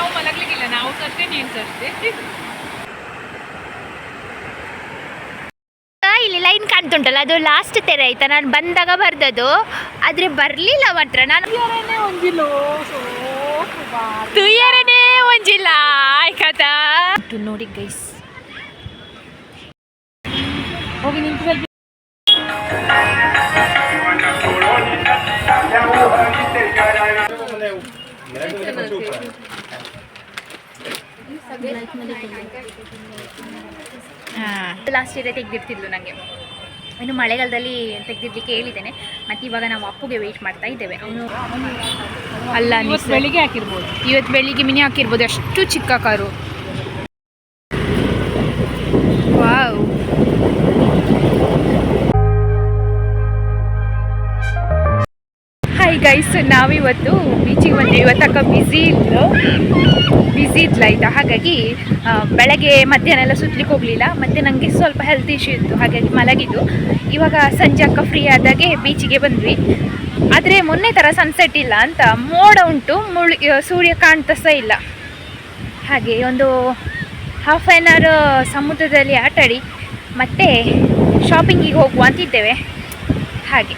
ನಾವು ಮಲಗ್ಲಿಕ್ಕಿಲ್ಲ ನಾವು ಸರ್ತೆ ನೀನು ಸರ್ತೆ ಇಲ್ಲಿ ಲೈನ್ ಕಾಣ್ತುಂಟಲ್ಲ ಅದು ಲಾಸ್ಟ್ ತೆರೆ ಆಯ್ತಾ? ನಾನು ಬಂದಾಗ ಬರ್ದದು. ಆದ್ರೆ ಬರ್ಲಿಲ್ಲ ಮಾತ್ರ. ನಾನು ತುಯ್ಯರನೇ ಒಂಜಿಲ್ಲ ಆಯ್ಕತಾ ನೋಡಿ ಗೈಸ್ ಹೋಗಿ ನಿಂತು ಲಾಸ್ಟ್ ಇಯರೇ ತೆಗೆದಿರ್ತಿದ್ಲು ನನಗೆ ಇನ್ನು ಮಳೆಗಾಲದಲ್ಲಿ ತೆಗೆದಿರ್ಲಿಕ್ಕೆ ಹೇಳಿದ್ದೇನೆ. ಮತ್ತು ಇವಾಗ ನಾವು ಅಪ್ಪುಗೆ ವೆಯ್ಟ್ ಮಾಡ್ತಾ ಇದ್ದೇವೆ. ಅವನು ಅಲ್ಲ ಬೆಳಿಗ್ಗೆ ಹಾಕಿರ್ಬೋದು. ಇವತ್ತು ಬೆಳಿಗ್ಗೆ ಮಿನಿ ಹಾಕಿರ್ಬೋದು. ಅಷ್ಟು ಚಿಕ್ಕ ಕಾರು. ಗೈಸ್ ನಾವಿವತ್ತು ಬೀಚಿಗೆ ಬಂದ್ವಿ. ಇವತ್ತಕ್ಕ ಬ್ಯುಸಿ ಇದ್ಲು. ಬ್ಯುಸಿ ಆಯ್ತಾ? ಹಾಗಾಗಿ ಬೆಳಗ್ಗೆ ಮಧ್ಯಾಹ್ನ ಎಲ್ಲ ಸುತ್ತಲಿಕ್ಕೆ ಹೋಗಲಿಲ್ಲ. ಮತ್ತು ನನಗೆ ಸ್ವಲ್ಪ ಹೆಲ್ತ್ ಇಶ್ಯೂ ಇತ್ತು. ಹಾಗಾಗಿ ಮಲಗಿದ್ದು. ಇವಾಗ ಸಂಜೆ ಅಕ್ಕ ಫ್ರೀ ಆದಾಗೆ ಬೀಚಿಗೆ ಬಂದ್ವಿ. ಆದರೆ ಮೊನ್ನೆ ಥರ ಸನ್ಸೆಟ್ ಇಲ್ಲ ಅಂತ ಮೋಡ ಉಂಟು. ಮುಳು ಸೂರ್ಯ ಕಾಣ್ತಾ ಸಹ ಇಲ್ಲ. ಹಾಗೆ ಒಂದು ಹಾಫ್ ಆ್ಯನ್ ಅವರ್ ಸಮುದ್ರದಲ್ಲಿ ಆಟಾಡಿ ಮತ್ತೆ ಶಾಪಿಂಗಿಗೆ ಹೋಗುವ ಅಂತಿದ್ದೇವೆ. ಹಾಗೆ.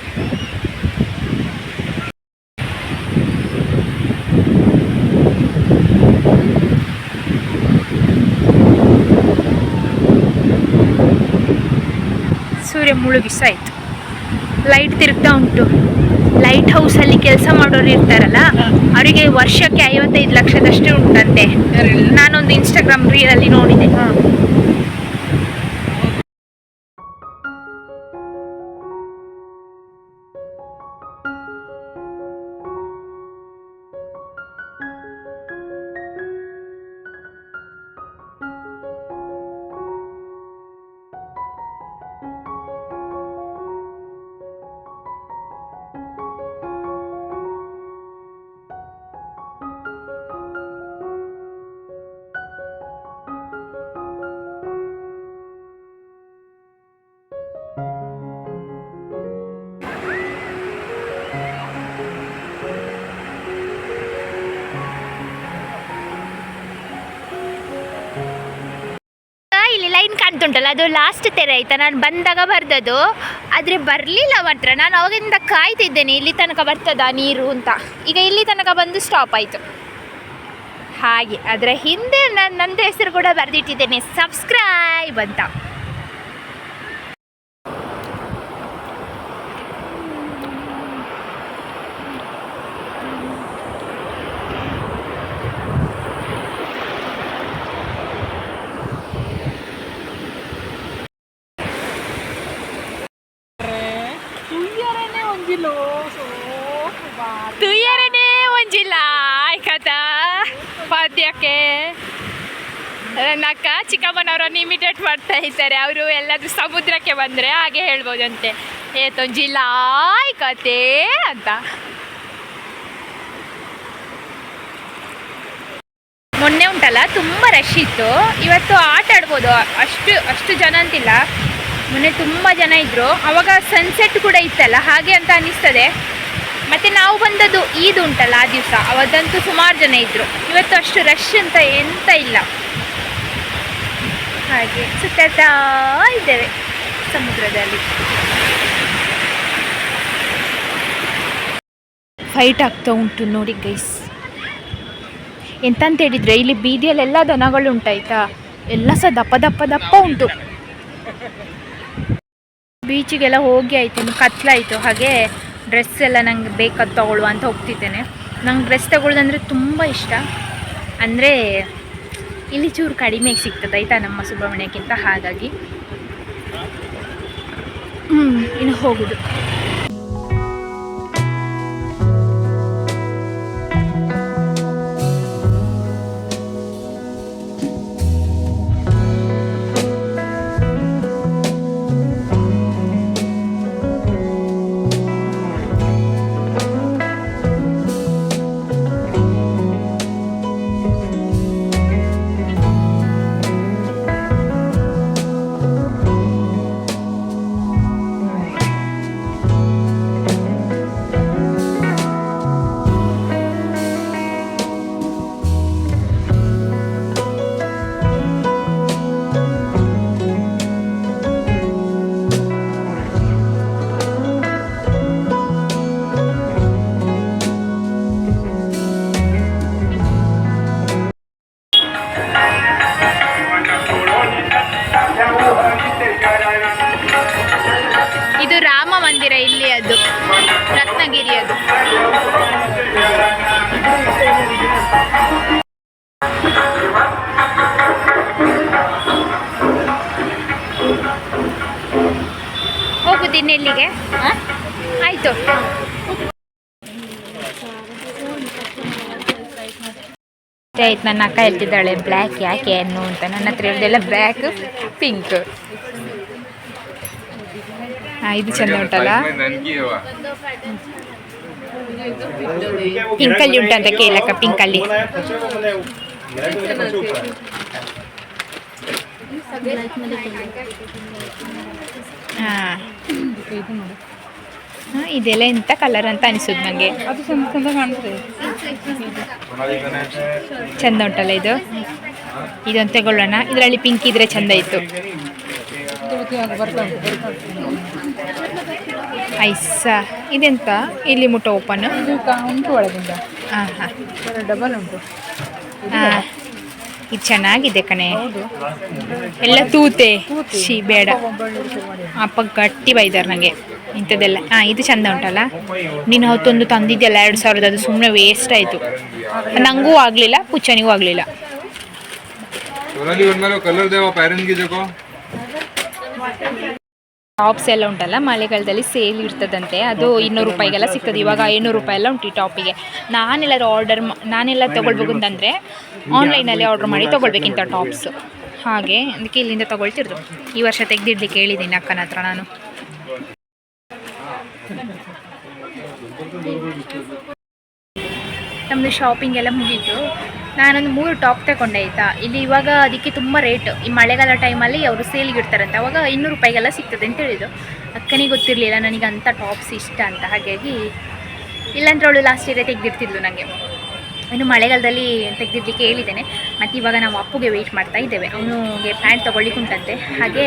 ಸೂರ್ಯ ಮುಳುಗಿಸಾಯ್ತು ಲೈಟ್ ತಿರುಗ್ತಾ ಉಂಟು. ಲೈಟ್ ಹೌಸಲ್ಲಿ ಕೆಲಸ ಮಾಡೋರು ಇರ್ತಾರಲ್ಲ ಅವರಿಗೆ ವರ್ಷಕ್ಕೆ ಐವತ್ತೈದು ಲಕ್ಷದಷ್ಟು ಉಂಟಂತೆ. ನಾನೊಂದು ಇನ್ಸ್ಟಾಗ್ರಾಮ್ ರೀಲಲ್ಲಿ ನೋಡಿದೆ. ಕಾಣ್ತುಂಟಲ್ಲ ಅದು ಲಾಸ್ಟ್ ತೆರೆ ಆಯ್ತಾ? ನಾನು ಬಂದಾಗ ಬರ್ದದು. ಆದರೆ ಬರಲಿಲ್ಲ ಮಾತ್ರ. ನಾನು ಅವಾಗಿಂದ ಕಾಯ್ತಿದ್ದೇನೆ, ಇಲ್ಲಿ ತನಕ ಬರ್ತದ ನೀರು ಅಂತ. ಈಗ ಇಲ್ಲಿ ತನಕ ಬಂದು ಸ್ಟಾಪ್ ಆಯಿತು. ಹಾಗೆ, ಅದರ ಹಿಂದೆ ನಾನು, ನಂದು ಹೆಸರು ಕೂಡ ಬರೆದಿಟ್ಟಿದ್ದೇನೆ. ಸಬ್ಸ್ಕ್ರೈಬ್ ಅಂತ ತುಯ್ಯರನೇ ಒಂದಿಲ್ಲೋ ತುಯ್ಯರನೇ ಒಂಜಿಲ್ಲ ಆಯ್ಕತಾ ಪಾದ್ಯಕ್ಕೆ ನನ್ನ ಅಕ್ಕ ಚಿಕ್ಕಮ್ಮನವರನ್ನು ಇಮಿಟೇಟ್ ಮಾಡ್ತಾ ಇದ್ದಾರೆ. ಅವರು ಎಲ್ಲಾದರೂ ಸಮುದ್ರಕ್ಕೆ ಬಂದರೆ ಹಾಗೆ ಹೇಳ್ಬೋದಂತೆ. ಏ ತೊಂಜಿಲ್ಲ ಆಯ್ಕತೆ ಅಂತ. ಮೊನ್ನೆ ಉಂಟಲ್ಲ, ತುಂಬ ರಶ್ ಇತ್ತು. ಇವತ್ತು ಆಟ ಆಡ್ಬೋದು. ಅಷ್ಟು ಅಷ್ಟು ಜನ ಅಂತಿಲ್ಲ. ಮೊನ್ನೆ ತುಂಬ ಜನ ಇದ್ದರು ಅವಾಗ ಸನ್ಸೆಟ್ ಕೂಡ ಇತ್ತಲ್ಲ, ಹಾಗೆ ಅಂತ ಅನ್ನಿಸ್ತದೆ ಮತ್ತು ನಾವು ಬಂದದ್ದು ಈದ್ ಉಂಟಲ್ಲ ಆ ದಿವಸ. ಅವತ್ತಂತೂ ಸುಮಾರು ಜನ ಇದ್ದರು ಇವತ್ತು ಅಷ್ಟು ರಶ್ ಅಂತ ಎಂತ ಇಲ್ಲ. ಹಾಗೆ ಸುತ್ತಾಡ್ತಾ ಇದ್ದೇವೆ ಸಮುದ್ರದಲ್ಲಿ. ಫೈಟ್ ಆಗ್ತಾ ಉಂಟು ನೋಡಿ ಗೈಸ್ ಎಂತಂತ ಹೇಳಿದ್ರೆ ಇಲ್ಲಿ ಬೀದಿಯಲ್ಲೆಲ್ಲ ದನಗಳು ಉಂಟಾಯ್ತಾ ಎಲ್ಲ ಸಹ ದಪ್ಪ ದಪ್ಪ ದಪ್ಪ ಉಂಟು. ಬೀಚಿಗೆಲ್ಲ ಹೋಗಿ ಆಯ್ತು ಕತ್ಲಾಯಿತು ಹಾಗೆ ಡ್ರೆಸ್ ಎಲ್ಲ ನಂಗೆ ಬೇಕಾದ ತಗೊಳ್ಳುವ ಅಂತ ಹೋಗ್ತಿದ್ದೇನೆ. ನಂಗೆ ಡ್ರೆಸ್ ತಗೊಳ್ಳೋದಂದ್ರೆ ತುಂಬ ಇಷ್ಟ. ಅಂದರೆ ಇಲ್ಲಿ ಚೂರು ಕಡಿಮೆಗೆ ಸಿಗ್ತದೆ ಆಯ್ತಾ ನಮ್ಮ ಸುಬ್ರಹ್ಮಣ್ಯಕ್ಕಿಂತ ಹಾಗಾಗಿ. ಹ್ಞೂ ಇನ್ನು ಹೋಗುದು. ಆಯ್ತು ನನ್ನ ಅಕ್ಕ ಹೇಳ್ತಿದ್ದಾಳೆ ಬ್ಲ್ಯಾಕ್ ಯಾಕೆ ಅನ್ನು? ಅಂತ. ನನ್ನ ಹತ್ರ ಇರೋದೆಲ್ಲ ಬ್ಲ್ಯಾಕ್ ಪಿಂಕ್ ಹಾಂ ಇದು ಚೆಂದ ಉಂಟಲ್ಲ? ಪಿಂಕಲ್ಲಿ ಉಂಟಂತ ಕೇಳಕ್ಕ ಪಿಂಕಲ್ಲಿ ಹಾಂ ಹಾಂ ಇದೆಲ್ಲ ಎಂತ ಕಲರ್ ಅಂತ ಅನಿಸೋದು ನನಗೆ ಚಂದ ಉಂಟಲ್ಲ ಇದು? ಇದೊಂದು ತಗೊಳ್ಳೋಣ. ಇದರಲ್ಲಿ ಪಿಂಕ್ ಇದ್ರೆ ಚಂದ ಇತ್ತು. ಐಸ. ಇದೆಂತ? ಇಲ್ಲಿ ಮುಟ್ಟ ಓಪನ್ ಉಂಟು ಒಳಗಿಂದ. ಹಾಂ ಹಾಂ. ಡಬಲ್ ಉಂಟು. ಹಾಂ. ಇದು ಚೆನ್ನಾಗಿದೆ ಕಣೆ. ಎಲ್ಲ ತೂತೆ. ಶಿ ಬೇಡ. ಅಪ್ಪ ಗಟ್ಟಿ ಬೈದಾರೆ ನನಗೆ ಇಂಥದ್ದೆಲ್ಲ. ಹಾಂ ಇದು ಚಂದ ಉಂಟಲ್ಲ? ನೀನು ಹೊತ್ತೊಂದು ತಂದಿದ್ದೆಲ್ಲ ಎರಡು ಸಾವಿರದ ಅದು ಸುಮ್ಮನೆ ವೇಸ್ಟ್ ಆಯಿತು. ನನಗೂ ಆಗಲಿಲ್ಲ ಪುಚ್ಚನಿಗೂ ಆಗಲಿಲ್ಲ. ಟಾಪ್ಸ್ ಎಲ್ಲ ಉಂಟಲ್ಲ ಮಳೆಗಾಲದಲ್ಲಿ ಸೇಲ್ ಇರ್ತದಂತೆ. ಅದು ಇನ್ನೂರು ರೂಪಾಯಿಗೆಲ್ಲ ಸಿಗ್ತದೆ. ಇವಾಗ ಐನೂರು ರೂಪಾಯಿ ಎಲ್ಲ ಉಂಟು ಈ ಟಾಪಿಗೆ ನಾನೆಲ್ಲರೂ ಆರ್ಡರ್ ನಾನೆಲ್ಲ ತೊಗೊಳ್ಬೇಕು ಅಂತಂದರೆ ಆನ್ಲೈನಲ್ಲಿ ಆರ್ಡರ್ ಮಾಡಿ ತೊಗೊಳ್ಬೇಕಿಂತ ಟಾಪ್ಸ್ ಹಾಗೆ ಅದಕ್ಕೆ ಇಲ್ಲಿಂದ ತೊಗೊಳ್ತಿರೋದು. ಈ ವರ್ಷ ತೆಗೆದಿಡ್ಲಿಕ್ಕೆ ಹೇಳಿದ್ದೀನಿ ಅಕ್ಕನ ಹತ್ರ ನಾನು. ನಮ್ಮದು ಶಾಪಿಂಗ್ ಎಲ್ಲ ಮುಗೀತು. ನಾನೊಂದು ಮೂರು ಟಾಪ್ ತಗೊಂಡೆ ಆಯಿತಾ? ಇಲ್ಲಿ ಇವಾಗ ಅದಕ್ಕೆ ತುಂಬ ರೇಟ್ ಈ ಮಳೆಗಾಲ ಟೈಮಲ್ಲಿ ಅವರು ಸೇಲ್ಗೆ ಇಡ್ತಾರಂತೆ. ಅವಾಗ ಇನ್ನೂರು ರೂಪಾಯಿಗೆಲ್ಲ ಸಿಗ್ತದೆ ಅಂತ ಹೇಳಿದ್ದು. ಅಕ್ಕನಿಗೆ ಗೊತ್ತಿರಲಿಲ್ಲ, ನನಗೆ ಅಂಥ ಟಾಪ್ಸ್ ಇಷ್ಟ ಅಂತ. ಹಾಗಾಗಿ ಇಲ್ಲಾಂದ್ರೆ ಅವಳು ಲಾಸ್ಟ್ ಇಯರೇ ತೆಗೆದಿರ್ತಿದ್ಲು ನನಗೆ ಇನ್ನು ಮಳೆಗಾಲದಲ್ಲಿ ತೆಗೆದಿರ್ಲಿಕ್ಕೆ ಹೇಳಿದ್ದೇನೆ. ಮತ್ತು ಇವಾಗ ನಾವು ಅಪ್ಪುಗೆ ವೆಯ್ಟ್ ಮಾಡ್ತಾ ಇದ್ದೇವೆ. ಅವನಿಗೆ ಪ್ಯಾಂಟ್ ತೊಗೊಳ್ಳಿಕ್ಕೆ ಉಂಟಂತೆ ಹಾಗೆ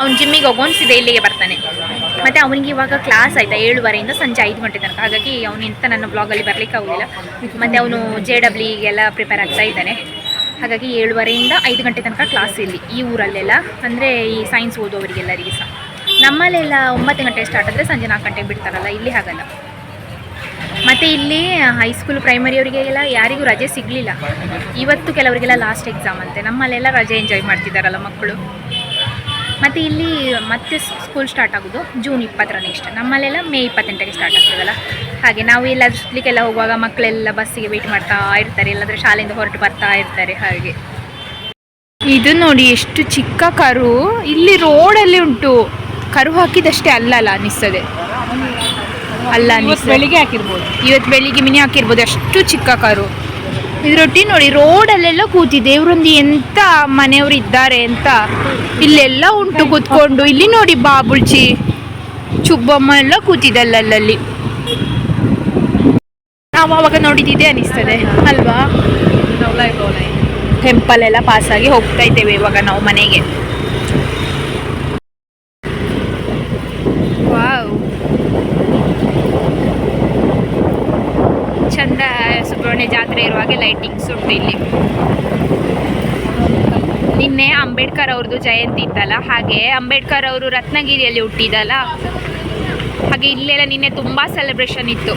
ಅವ್ನು ಜಿಮ್ಮಿಗೆ ಹೋಗೋನ್ಸಿದೆ ಇಲ್ಲಿಗೆ ಬರ್ತಾನೆ. ಮತ್ತು ಅವನಿಗೆ ಇವಾಗ ಕ್ಲಾಸ್ ಆಯಿತಾ? ಏಳುವರೆಯಿಂದ ಸಂಜೆ ಐದು ಗಂಟೆ ತನಕ. ಹಾಗಾಗಿ ಅವನು ಇಂಥ ನನ್ನ ಬ್ಲಾಗಲ್ಲಿ ಬರಲಿಕ್ಕೆ ಆಗಲಿಲ್ಲ ಮತ್ತು ಅವನು ಜೆ ಡಬ್ಲ್ಯೂಗೆಲ್ಲ ಪ್ರಿಪೇರ್ ಆಗ್ತಾ ಇದ್ದಾನೆ. ಹಾಗಾಗಿ ಏಳುವರೆಯಿಂದ ಐದು ಗಂಟೆ ತನಕ ಕ್ಲಾಸ್ ಇಲ್ಲಿ, ಈ ಊರಲ್ಲೆಲ್ಲ. ಅಂದರೆ ಈ ಸೈನ್ಸ್ ಓದೋವರಿಗೆಲ್ಲರಿಗೆ ಸಹ. ನಮ್ಮಲ್ಲೆಲ್ಲ ಒಂಬತ್ತು ಗಂಟೆ ಸ್ಟಾರ್ಟ್ ಆದರೆ ಸಂಜೆ ನಾಲ್ಕು ಗಂಟೆಗೆ ಬಿಡ್ತಾರಲ್ಲ, ಇಲ್ಲಿ ಹಾಗಲ್ಲ. ಮತ್ತು ಇಲ್ಲಿ ಹೈಸ್ಕೂಲ್ ಪ್ರೈಮರಿಯವರಿಗೆಲ್ಲ ಯಾರಿಗೂ ರಜೆ ಸಿಗಲಿಲ್ಲ. ಇವತ್ತು ಕೆಲವರಿಗೆಲ್ಲ ಲಾಸ್ಟ್ ಎಕ್ಸಾಮ್ ಅಂತೆ. ನಮ್ಮಲ್ಲೆಲ್ಲ ರಜೆ ಎಂಜಾಯ್ ಮಾಡ್ತಿದ್ದಾರಲ್ಲ ಮಕ್ಕಳು. ಮತ್ತು ಇಲ್ಲಿ ಮತ್ತೆ ಸ್ಕೂಲ್ ಸ್ಟಾರ್ಟ್ ಆಗೋದು ಜೂನ್ ಇಪ್ಪತ್ತರ ನೆಕ್ಸ್ಟ್ ನಮ್ಮಲ್ಲೆಲ್ಲ ಮೇ ಇಪ್ಪತ್ತೆಂಟಕ್ಕೆ ಸ್ಟಾರ್ಟ್ ಆಗ್ತದಲ್ಲ? ಹಾಗೆ ನಾವು ಎಲ್ಲಾದರೂ ಸುತ್ತಲಿಕ್ಕೆಲ್ಲ ಹೋಗುವಾಗ ಮಕ್ಕಳೆಲ್ಲ ಬಸ್ಸಿಗೆ ವೆಯ್ಟ್ ಮಾಡ್ತಾ ಇರ್ತಾರೆ ಇಲ್ಲಾಂದರೆ ಶಾಲೆಯಿಂದ ಹೊರಟು ಬರ್ತಾ ಇರ್ತಾರೆ ಹಾಗೆ. ಇದು ನೋಡಿ ಎಷ್ಟು ಚಿಕ್ಕ ಕರು. ಇಲ್ಲಿ ರೋಡಲ್ಲಿ ಉಂಟು. ಕರು ಹಾಕಿದಷ್ಟೇ ಅಲ್ಲಲ್ಲ ಅನ್ನಿಸ್ತದೆ ಅಲ್ಲ ಬೆಳಿಗ್ಗೆ ಹಾಕಿರ್ಬೋದು. ಇವತ್ತು ಬೆಳಿಗ್ಗೆ ಮಿನಿ ಹಾಕಿರ್ಬೋದು. ಅಷ್ಟು ಚಿಕ್ಕ ಕಾರು. ಇದ್ರೊಟ್ಟಿ ನೋಡಿ ರೋಡಲ್ಲೆಲ್ಲ ಕೂತಿದೆ ಇವರೊಂದು ಎಂತ ಮನೆಯವರು ಇದ್ದಾರೆ ಅಂತ. ಇಲ್ಲೆಲ್ಲ ಉಂಟು ಕೂತ್ಕೊಂಡು. ಇಲ್ಲಿ ನೋಡಿ ಬಾಬುಳ್ಚಿ ಚುಬ್ಬಮ್ಮ ಎಲ್ಲ ಕೂತಿದೆ ಅಲ್ಲಲ್ಲಿ. ನಾವು ಅವಾಗ ನೋಡಿದ್ದಿದೆ ಅನಿಸ್ತದೆ ಅಲ್ವಾ? ಟೆಂಪಲ್ ಎಲ್ಲ ಪಾಸ್ ಆಗಿ ಹೋಗ್ತಾ ಇದ್ದೇವೆ ಇವಾಗ ನಾವು ಮನೆಗೆ. ಲೈಟಿಂಗ್ಸ್ ಉಂಟು ಇಲ್ಲಿ. ನಿನ್ನೆ ಅಂಬೇಡ್ಕರ್ ಅವ್ರದ್ದು ಜಯಂತಿ ಇತ್ತಲ್ಲ, ಹಾಗೆ ಅಂಬೇಡ್ಕರ್ ಅವರು ರತ್ನಗಿರಿಯಲ್ಲಿ ಹುಟ್ಟಿದಲ್ಲ, ಹಾಗೆ ಇಲ್ಲೆಲ್ಲ ನಿನ್ನೆ ತುಂಬ ಸೆಲೆಬ್ರೇಷನ್ ಇತ್ತು.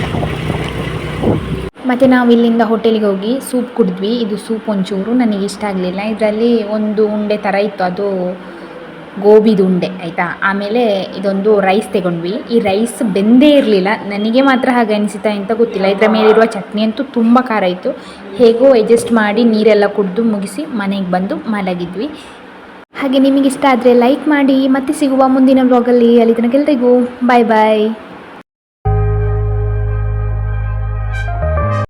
ಮತ್ತು ನಾವು ಇಲ್ಲಿಂದ ಹೋಟೆಲಿಗೆ ಹೋಗಿ ಸೂಪ್ ಕುಡಿದ್ವಿ. ಇದು ಸೂಪ್ ಒಂಚೂರು, ನನಗೆ ಇಷ್ಟ ಆಗಲಿಲ್ಲ. ಇದರಲ್ಲಿ ಒಂದು ಉಂಡೆ ಥರ ಇತ್ತು, ಅದು ಗೋಬಿದು ಉಂಡೆ ಆಯಿತಾ? ಆಮೇಲೆ ಇದೊಂದು ರೈಸ್ ತಗೊಂಡ್ವಿ. ಈ ರೈಸ್ ಬೆಂದೇ ಇರಲಿಲ್ಲ. ನನಗೆ ಮಾತ್ರ ಹಾಗೆ ಅನಿಸಿತಾ ಅಂತ ಗೊತ್ತಿಲ್ಲ. ಇದರ ಮೇಲಿರುವ ಚಟ್ನಿ ಅಂತೂ ತುಂಬ ಖಾರ ಇತ್ತು. ಹೇಗೋ ಅಡ್ಜಸ್ಟ್ ಮಾಡಿ ನೀರೆಲ್ಲ ಕುಡಿದು ಮುಗಿಸಿ ಮನೆಗೆ ಬಂದು ಮಲಗಿದ್ವಿ. ಹಾಗೆ ನಿಮಗಿಷ್ಟ ಆದರೆ ಲೈಕ್ ಮಾಡಿ. ಮತ್ತೆ ಸಿಗುವ ಮುಂದಿನ ವ್ಲಾಗಲ್ಲಿ ಅಲ್ಲಿ ತನಕ ಎಲ್ರಿಗೂ ಬಾಯ್ ಬಾಯ್